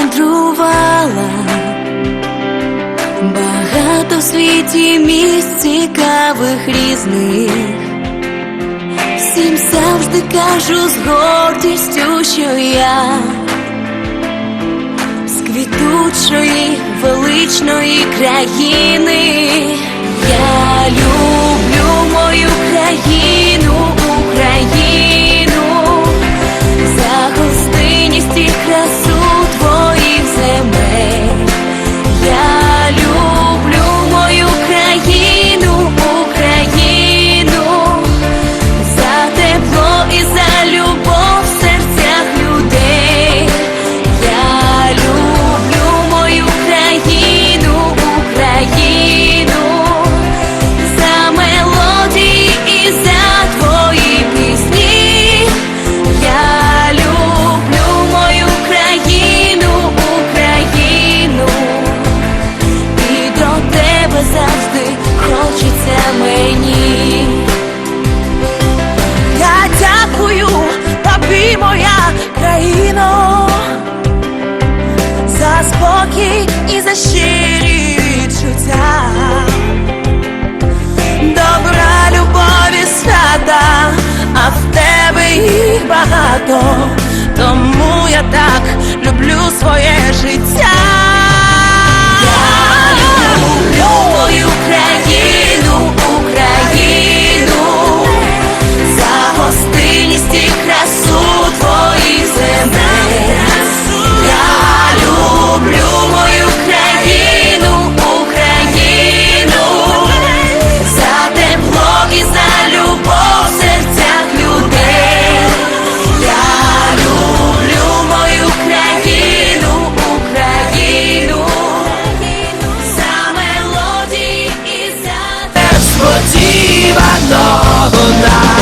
мандрувала, багато в світі місць цікавих різних, всім завжди кажу з гордістю, що я з квітучої величної країни. це щирі відчуття, добра любові свята, а в тебе їх багато, тому я так люблю своє життя. I.